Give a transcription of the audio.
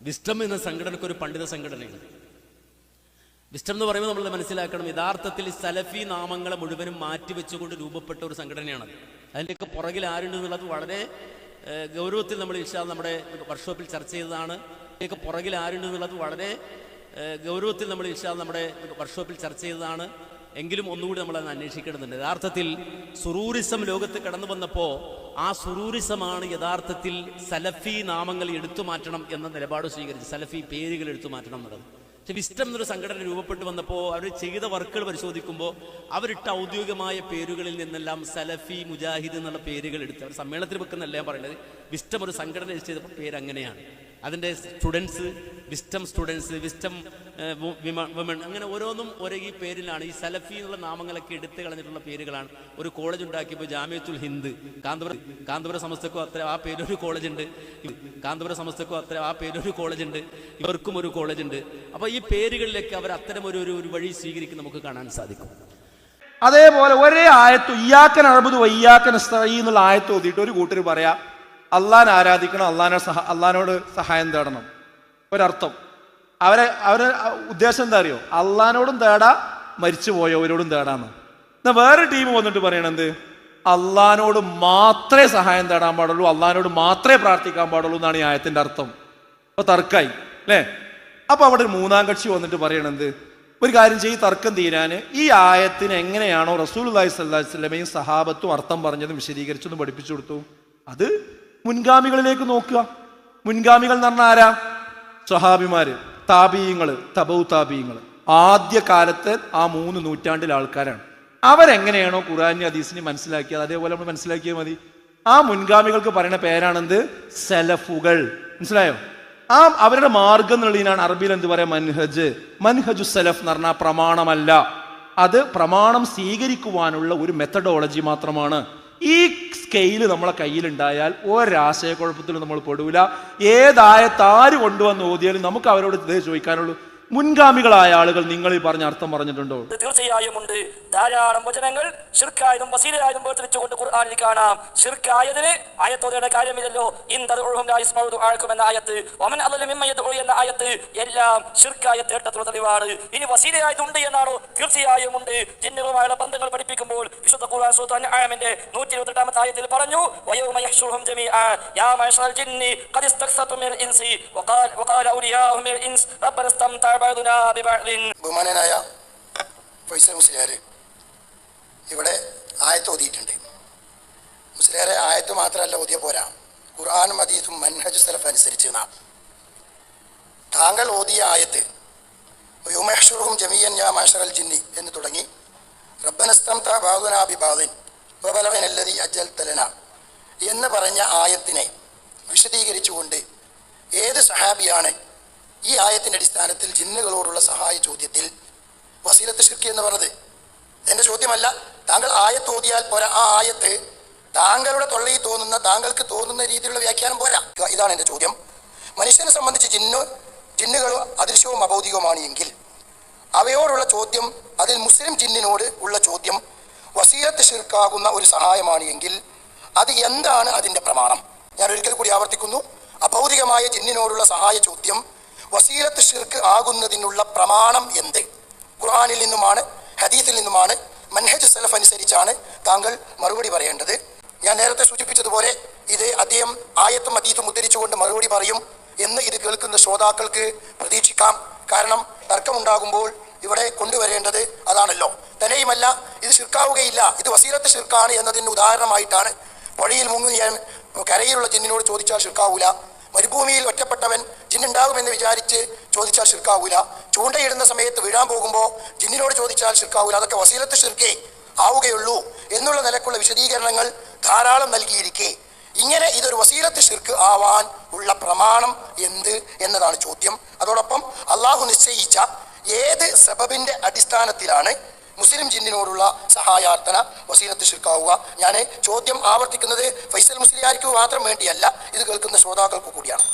Wisdom എന്ന സംഘടനക്ക് ഒരു പണ്ഡിത സംഘടനയാണ് വിസ്റ്റം എന്ന് പറയുമ്പോൾ നമ്മൾ മനസ്സിലാക്കണം യഥാർത്ഥത്തിൽ സലഫി നാമങ്ങളെ മുഴുവനും മാറ്റിവെച്ചുകൊണ്ട് രൂപപ്പെട്ട ഒരു സംഘടനയാണ് അതിന്റെയൊക്കെ പുറകിൽ ആരുണ്ട് എന്നുള്ളത് വളരെ ഗൗരവത്തിൽ നമ്മൾ ഇഷാ നമ്മുടെ വർക്ക്ഷോപ്പിൽ ചർച്ച ചെയ്തതാണ്. ഇതിന്റെയൊക്കെ പുറകിൽ ആരുണ്ട് എന്നുള്ളത് വളരെ ഗൗരവത്തിൽ നമ്മൾ ഇഷാ നമ്മുടെ വർക്ക്ഷോപ്പിൽ ചർച്ച ചെയ്തതാണ്. എങ്കിലും ഒന്നുകൂടി നമ്മൾ അത് അന്വേഷിക്കേണ്ടതുണ്ട്. യഥാർത്ഥത്തിൽ സുറൂരിസം ലോകത്ത് കടന്നു വന്നപ്പോൾ ആ സുറൂറിസമാണ് യഥാർത്ഥത്തിൽ സലഫി നാമങ്ങൾ എടുത്തു മാറ്റണം എന്ന നിലപാട് സ്വീകരിച്ചു സലഫി പേരുകൾ എടുത്തു മാറ്റണം എന്നുള്ളത്. പക്ഷെ വിസ്റ്റം എന്നൊരു സംഘടന രൂപപ്പെട്ടു വന്നപ്പോൾ അവർ ചെയ്ത വർക്കുകൾ പരിശോധിക്കുമ്പോൾ അവരിട്ട ഔദ്യോഗികമായ പേരുകളിൽ നിന്നെല്ലാം സലഫി മുജാഹിദ് എന്നുള്ള പേരുകൾ എടുത്ത് അവർ സമ്മേളനത്തിൽ വെക്കുന്നല്ല ഞാൻ പറയുന്നത്. വിസ്റ്റം ഒരു സംഘടന ചെയ്തപ്പോൾ പേര് അങ്ങനെയാണ് അതിന്റെ students wisdom students wisdom women അങ്ങനെ ഓരോന്നും ഓരോ ഈ പേരിലാണ്. ഈ സലഫി എന്നുള്ള നാമങ്ങളൊക്കെ എടുത്തു കളഞ്ഞിട്ടുള്ള പേരുകളാണ്. ഒരു കോളേജ് ഉണ്ടാക്കിയപ്പോൾ ജാമ്യത്തുൽ ഹിന്ദ് കാന്തപുരം കാന്തപുരം സമസ്തക്കോ അത്ര ആ പേരൊരു കോളേജ് ഉണ്ട് കാന്തപുരം സമസ്തക്കോ അത്ര ആ പേരൊരു കോളേജ് ഉണ്ട് ഇവർക്കും ഒരു കോളേജ് ഉണ്ട് അപ്പോൾ ഈ പേരുകളിലേക്ക് അവർ അത്തരം ഒരു ഒരു വഴി സ്വീകരിക്കും നമുക്ക് കാണാൻ സാധിക്കും. അതേപോലെ ഒരേ ആയത്ത് ഇയാക്കൻ അഴുപത് വയ്യാക്കൻ എന്നുള്ള ആയത്ത് ഓതിയിട്ട് ഒരു കൂട്ടർ പറയാ അള്ളാൻ ആരാധിക്കണം അള്ളാനെ സഹ അള്ളഹാനോട് സഹായം തേടണം. ഒരർത്ഥം. അവരെ അവരെ ഉദ്ദേശം എന്താ അറിയോ? അള്ളഹാനോടും തേടാ മരിച്ചു പോയവരോടും തേടാന്ന്. എന്നാ വേറെ ടീം വന്നിട്ട് പറയണെന്ത് അള്ളഹാനോട് മാത്രമേ സഹായം തേടാൻ പാടുള്ളൂ അള്ളഹാനോട് മാത്രമേ പ്രാർത്ഥിക്കാൻ പാടുള്ളൂ എന്നാണ് ഈ ആയത്തിന്റെ അർത്ഥം. അപ്പൊ തർക്കായി അല്ലേ? അപ്പൊ അവിടെ ഒരു മൂന്നാം കക്ഷി വന്നിട്ട് പറയണെന്ത് ഒരു കാര്യം ചെയ്ത് തർക്കം തീരാന് ഈ ആയത്തിന് എങ്ങനെയാണോ റസൂൽ അള്ളഹി സ്വല്ലാ വല്ലമയും സഹാബത്തും അർത്ഥം പറഞ്ഞതും വിശദീകരിച്ചതും പഠിപ്പിച്ചു കൊടുത്തു. അത് മുൻഗാമികളിലേക്ക് നോക്കുക. മുൻഗാമികൾ എന്ന് പറഞ്ഞാൽ ആരാ? സ്വഹാബിമാര് താപീയങ്ങൾ തബൗ താപീയങ്ങൾ ആദ്യ ആ മൂന്ന് നൂറ്റാണ്ടിലെ ആൾക്കാരാണ്. അവരെങ്ങനെയാണോ ഖുറാനി ഹദീസിനെ മനസ്സിലാക്കിയത്? അതേപോലെ നമ്മൾ മനസ്സിലാക്കിയാൽ മതി. ആ മുൻഗാമികൾക്ക് പറയുന്ന പേരാണെന്ത്? സെലഫുകൾ. മനസ്സിലായോ? ആ അവരുടെ മാർഗം എന്നുള്ളതിനാണ് അറബിയിൽ എന്ത് പറയാ മൻഹജ്. മൻഹജു സലഫ് എന്ന് പറഞ്ഞാൽ പ്രമാണമല്ല. അത് പ്രമാണം സ്വീകരിക്കുവാനുള്ള ഒരു മെത്തഡോളജി മാത്രമാണ്. ഈ സ്കെയിൽ നമ്മളെ കയ്യിലുണ്ടായാൽ ഒരാശയക്കുഴപ്പത്തിലും നമ്മൾ പെടൂല. ഏതായ താര് കൊണ്ടുവന്ന് ഓതിയാലും നമുക്ക് അവരോട് ചോദിക്കാനുള്ളൂ. മുൻഗാമികളായ ആളുകൾ നിങ്ങൾ ഈ പറഞ്ഞ അർത്ഥം പറഞ്ഞിട്ടുണ്ടോ? തീർച്ചയായും ഉണ്ട്. ധാരാളം വചനങ്ങൾ ഷിർക്കായതും വസീലായതും വേർതിരിച്ചുകൊണ്ട് ഖുർആനിൽ കാണാം. ഷിർക്കായതിന് ആയത്തോടെ കാര്യമില്ലല്ലോ. എന്ന ആയത്ത്. വമൻ അദല മിമ്മ യദ്ഉ എന്ന ആയത്ത്. എല്ലാം ഷിർക്കായ തേട്ടത്തുള്ള തെളിവാണ്. ഇനി വസീലയായതുണ്ട് എന്നാണോ? തീർച്ചയായും ഉണ്ട്. ജിന്നുകളുമായുള്ള ബന്ധങ്ങൾ പഠിപ്പിക്കുമ്പോൾ വിശുദ്ധ ഖുർആൻ സൂറത്ത് അൻആമിന്റെ 128ാമത്തെ ആയത്തിൽ പറഞ്ഞു വയൗമ യഹ്ശുറുഹും ജമീഅ യാ മഅശറൽ ജിന്നി ഖദ് ഇസ്തഖസതു മിൻ ഇൻസി വഖാൽ വഖാല ഔലിയാഹും മിൻ ഇൻസ്. റബ്ബന ബഹുമാനനായ ഫൈസൽ മുസ്ലിയാർ ഇവിടെ ആയത്ത് ഓതിയിട്ടുണ്ട്. മുസ്ലിയാരെ ആയത്ത് മാത്രമല്ല ഓതിയ പോരാ. ഖുർആൻ മദീസും മൻഹജ് സലഫ് അനുസരിച്ച് നാം. താങ്കൾ ഓതിയ ആയത്ത് യുമഹ്ഷുറും ജമീയൻ യാ മാഷറൽ ജിന്നി എന്ന് തുടങ്ങി റബ്ബനസ്തം ബാദുനാബിബാദിൻ വബലവനല്ലതി അജൽ തലന എന്ന് പറഞ്ഞ ആയത്തിനെ വിശദീകരിച്ചുകൊണ്ട് ഏത് സഹാബിയാണ് ഈ ആയത്തിന്റെ അടിസ്ഥാനത്തിൽ ജിന്നുകളോടുള്ള സഹായ ചോദ്യത്തിൽ വസീലത്ത് ഷിർക്ക് എന്ന് പറഞ്ഞത്. എന്റെ ചോദ്യമല്ല താങ്കൾ ആയത്ത് ഓതിയാൽ പോരാ. ആ ആയത്ത് താങ്കളുടെ തൊള്ളയിൽ തോന്നുന്ന താങ്കൾക്ക് തോന്നുന്ന രീതിയിലുള്ള വ്യാഖ്യാനം പോരാ. ഇതാണ് എന്റെ ചോദ്യം. മനുഷ്യനെ സംബന്ധിച്ച് ജിന്നു ജിന്നുകളും അദൃശ്യവും അഭൗതികവുമാണ് എങ്കിൽ അവയോടുള്ള ചോദ്യം അതിൽ മുസ്ലിം ജിന്നിനോട് ഉള്ള ചോദ്യം വസീലത്ത് ഷിർക്കാകുന്ന ഒരു സഹായമാണ് എങ്കിൽ അത് എന്താണ് അതിന്റെ പ്രമാണം? ഞാൻ ഒരിക്കൽ കൂടി ആവർത്തിക്കുന്നു. അഭൗതികമായ ജിന്നിനോടുള്ള സഹായ ചോദ്യം വസീലത്ത് ഷിർക്ക് ആകുന്നതിനുള്ള പ്രമാണം എന്ത്? ഖുർആനിൽ നിന്നുമാണ് ഹദീത്തിൽ നിന്നുമാണ് മൻഹജ് സലഫ് അനുസരിച്ചാണ് താങ്കൾ മറുപടി പറയേണ്ടത്. ഞാൻ നേരത്തെ സൂചിപ്പിച്ചതുപോലെ ഇത് അദ്ദേഹം ആയത്തും അതീത്തും ഉദ്ധരിച്ചുകൊണ്ട് മറുപടി പറയും എന്ന് ഇത് കേൾക്കുന്ന ശ്രോതാക്കൾക്ക് പ്രതീക്ഷിക്കാം. കാരണം തർക്കമുണ്ടാകുമ്പോൾ ഇവിടെ കൊണ്ടുവരേണ്ടത് അതാണല്ലോ. തന്നെയുമല്ല ഇത് ശിർക്കാവുകയില്ല. ഇത് വസീലത്ത് ശിർക്കാണ് എന്നതിന് ഉദാഹരണമായിട്ടാണ്. പുഴയിൽ മുങ്ങിയാൻ കരയിലുള്ള ജിന്നിനോട് ചോദിച്ചാൽ ശിർക്കാവൂല. മരുഭൂമിയിൽ ഒറ്റപ്പെട്ടവൻ ജിന്നുണ്ടാകുമെന്ന് വിചാരിച്ച് ചോദിച്ചാൽ ശിർക്കാവൂല. ചൂണ്ടയിടുന്ന സമയത്ത് വീഴാൻ പോകുമ്പോൾ ജിന്നിനോട് ചോദിച്ചാൽ ശിർക്കാവൂല. അതൊക്കെ വസീലത്ത് ശിർക്കേ ആവുകയുള്ളൂ എന്നുള്ള നിലക്കുള്ള വിശദീകരണങ്ങൾ ധാരാളം നൽകിയിരിക്കെ. ഇങ്ങനെ ഇതൊരു വസീലത്ത് ഷിർക്ക് ആവാൻ ഉള്ള പ്രമാണം എന്ത് എന്നതാണ് ചോദ്യം. അതോടൊപ്പം അള്ളാഹു നിശ്ചയിച്ച ഏത് സബബിന്റെ അടിസ്ഥാനത്തിലാണ് മുസ്ലിം ജിന്നിനോടുള്ള സഹായാർത്ഥന വസീലത്ത് ഷിർക്കാവുക ഞാൻ ചോദ്യം ആവർത്തിക്കുന്നത് ഫൈസൽ മുസ്ലിയാർക്ക് മാത്രം വേണ്ടിയല്ല ഇത് കേൾക്കുന്ന ശ്രോതാക്കൾക്ക് കൂടിയാണ്.